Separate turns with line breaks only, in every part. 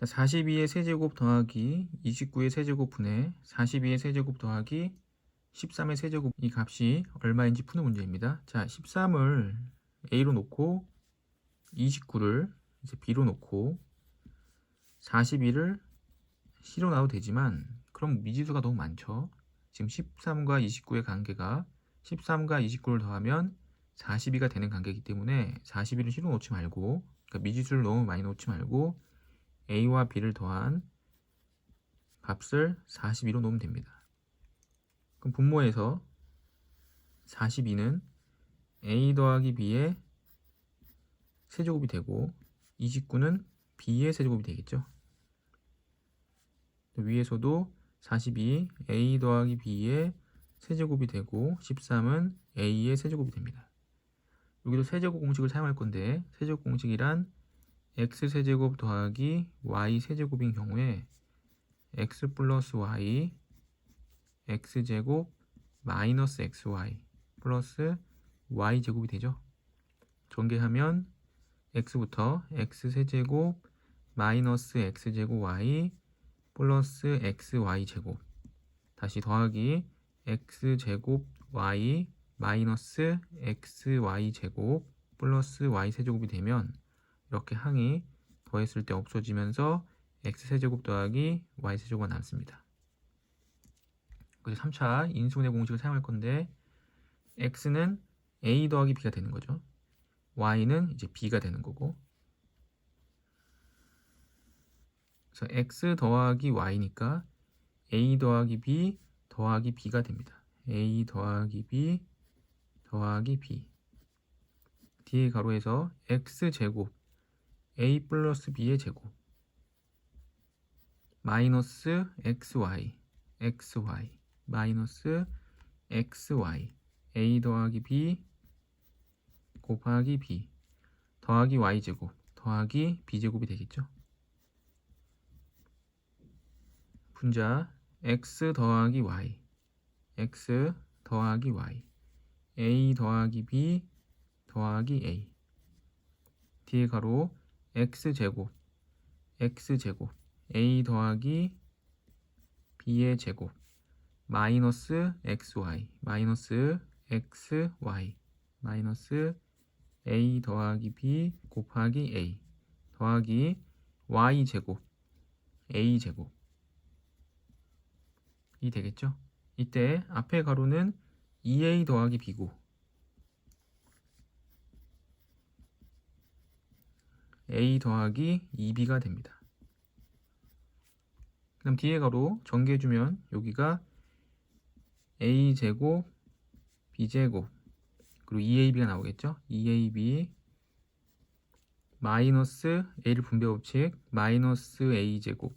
자, 42의 세제곱 더하기 29의 세제곱 분의 42의 세제곱 더하기 13의 세제곱 이 값이 얼마인지 푸는 문제입니다. 자, 13을 A로 놓고 29를 이제 B로 놓고 42를 C로 놔도 되지만 그럼 미지수가 너무 많죠. 지금 13과 29의 관계가 13과 29를 더하면 42가 되는 관계이기 때문에 42를 C로 놓지 말고 그러니까 미지수를 너무 많이 놓지 말고 A와 B를 더한 값을 42로 놓으면 됩니다. 그럼 분모에서 42는 A 더하기 B의 세제곱이 되고 29는 B의 세제곱이 되겠죠. 위에서도 42 A 더하기 B의 세제곱이 되고 13은 A의 세제곱이 됩니다. 여기도 세제곱 공식을 사용할 건데 세제곱 공식이란 x 세제곱 더하기 y 세제곱인 경우에 x 플러스 y x 제곱 마이너스 xy 플러스 y 제곱이 되죠. 전개하면 x부터 x 세제곱 마이너스 x 제곱 y 플러스 xy 제곱 다시 더하기 x 제곱 y 마이너스 xy 제곱 플러스 y 세제곱이 되면 이렇게 항이 더했을 때 없어지면서 x세제곱 더하기 y세제곱가 남습니다. 그래서 3차 인수분해 공식을 사용할 건데 x는 a 더하기 b가 되는 거죠. y는 이제 b가 되는 거고 그래서 x 더하기 y니까 a 더하기 b 더하기 b가 됩니다. a 더하기 b 더하기 b 뒤에 가로에서 x 제곱 a 플러스 b의 제곱. 마이너스 xy xy 마이너스 xy a 더하기 b 곱하기 b 더하기 y 제곱 더하기 b 제곱이 되겠죠. 분자 x 더하기 y x 더하기 y. A 더하기 b 더하기 a. 뒤에 가로 x제곱 x제곱 a 더하기 b의 제곱 마이너스 xy 마이너스 xy 마이너스 a 더하기 b 곱하기 a 더하기 y 제곱 a 제곱 이 되겠죠? 이때 앞에 가로는 2a 더하기 b고 a 더하기 2b가 됩니다. 그럼 뒤에 가로 전개해주면 여기가 a 제곱 b 제곱 그리고 2ab가 나오겠죠? 2ab 마이너스 a를 분배 법칙 마이너스 a 제곱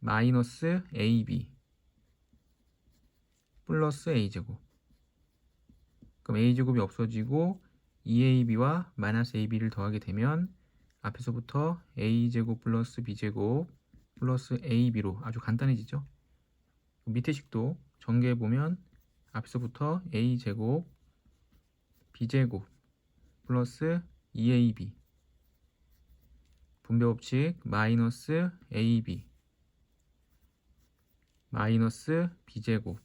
마이너스 ab 플러스 a 제곱 그럼 a 제곱이 없어지고 2ab와 마이너스 ab를 더하게 되면 앞에서부터 a제곱 플러스 b제곱 플러스 ab로 아주 간단해지죠. 밑에 식도 전개해 보면 앞에서부터 a제곱 b제곱 플러스 2ab 분배법칙 마이너스 ab 마이너스 b제곱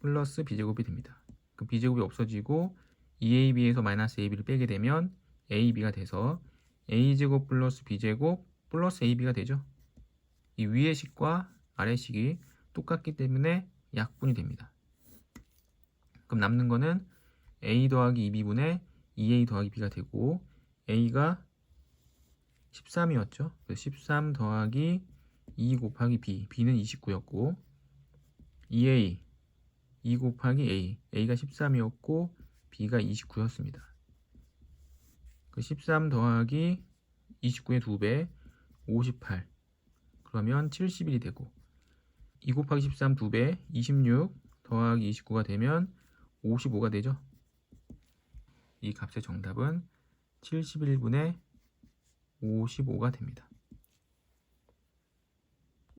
플러스 b제곱이 됩니다. 그 b제곱이 없어지고 2ab에서 마이너스 ab를 빼게 되면 ab가 돼서 a제곱 플러스 b제곱 플러스 ab가 되죠. 이 위의 식과 아래 식이 똑같기 때문에 약분이 됩니다. 그럼 남는 거는 a 더하기 2b분의 2a 더하기 b가 되고 a가 13이었죠. 13 더하기 2 곱하기 b, b는 29였고 2a 2 곱하기 a, a가 13이었고 b가 29였습니다. 그13 더하기 29의 2배 58 그러면 70일이 되고 2 곱하기 13 2배 26 더하기 29가 되면 55가 되죠. 이 값의 정답은 71분의 55가 됩니다.